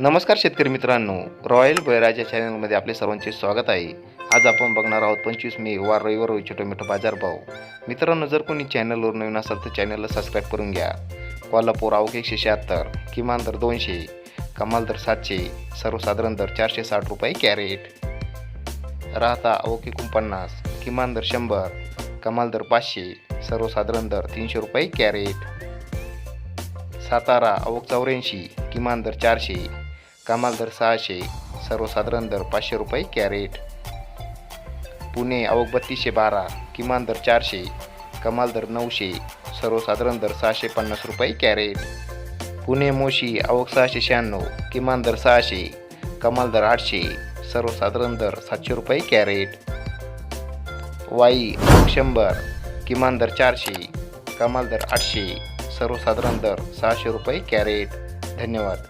नमस्कार शेतकरी मित्रांनो. रॉयल बळीराजा चॅनलमध्ये आपले सर्वांचे स्वागत आहे. आज आपण बघणार आहोत पंचवीस मे वार रविवार रोजचे टोमॅटो बाजारभाव. मित्रांनो जर कोणी चॅनलवर नवीन असाल तर चॅनलला सबस्क्राईब करून घ्या. कोल्हापूर आवक एकशे शहात्तर किमान दर दोनशे कमाल दर सातशे सर्वसाधारण दर चारशे साठ रुपये कॅरेट. राहता आवक एकोणपन्नास किमान दर शंभर कमाल दर पाचशे सर्वसाधारण दर तीनशे रुपये कॅरेट. सातारा आवक चौऱ्याऐंशी किमान दर चारशे कमाल दर सहाशे सर्वसाधारण दर पाचशे रुपये कॅरेट. पुणे अवघ बत्तीसशे बारा किमान दर चारशे कमाल दर नऊशे सर्वसाधारण दर सहाशे पन्नास रुपये कॅरेट. पुणे मोशी अवघ सहाशे शहाण्णव किमान दर सहाशे कमाल दर आठशे सर्वसाधारण दर सातशे रुपये कॅरेट. वाई अवघ शंभर किमान दर चारशे कमाल दर आठशे सर्वसाधारण दर सहाशे रुपये कॅरेट. धन्यवाद.